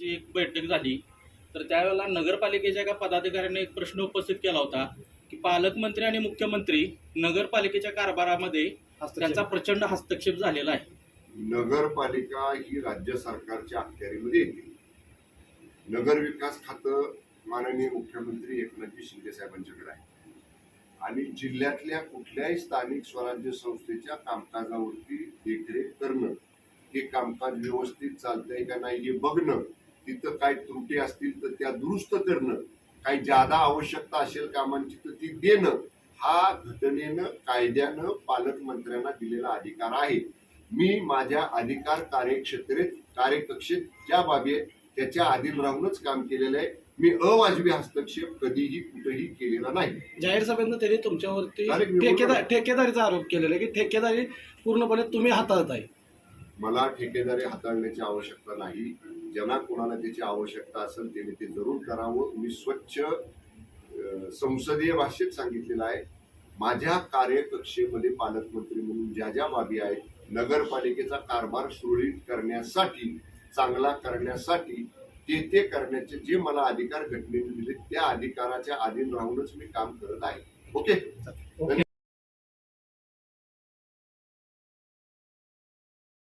ची एक बैठक झाली. तर त्यावेळेला नगरपालिकेच्या एका पदाधिकाऱ्याने एक प्रश्न उपस्थित केला होता की पालकमंत्री आणि मुख्यमंत्री नगरपालिकेच्या कारभारामध्ये त्यांचा प्रचंड हस्तक्षेप झालेला आहे. नगरपालिका ही राज्य सरकारच्या अखत्यारीमध्ये येते. नगर विकास खातं माननीय मुख्यमंत्री एकनाथजी शिंदे साहेबांच्याकडे आहे. आणि जिल्ह्यातल्या कुठल्याही स्थानिक स्वराज्य संस्थेच्या कामकाजावरती देखरेख करणं हे कामकाज व्यवस्थित चालतंय का नाही हे बघणं तिथं काय त्रुटी असतील तर त्या दुरुस्त करणं काही जादा आवश्यकता असेल कामांची तर ती देणं हा घटनेनं कायद्यानं पालकमंत्र्यांना दिलेला अधिकार आहे. मी माझ्या अधिकार कार्यक्षेत्रेत कार्यकक्षेत ज्या बाबी आहेत त्याच्या अधीन राहूनच काम केलेलं आहे. मी अवाजवी हस्तक्षेप कधीही कुठेही केलेला नाही. जाहीर सभेनं त्यांनी तुमच्यावरती. ठेकेदारीचा आरोप केलेला आहे की ठेकेदारी पूर्णपणे तुम्ही हाताळत आहे मला ठेकेदारी हाताळण्याची आवश्यकता नाही. ज्यांना कोणाला त्याची आवश्यकता असेल त्याने ते जरूर करावं. मी स्वच्छ संसदीय भाषेत सांगितलेलं आहे. माझ्या कार्यकक्षेमध्ये पालकमंत्री म्हणून ज्या ज्या बाबी आहेत नगरपालिकेचा कारभार सुरळीत करण्यासाठी चांगला करण्यासाठी ते ते करण्याचे जे मला अधिकार घटनेने दिले त्या अधिकाराच्या अधीन राहूनच मी काम करत आहे. ओके.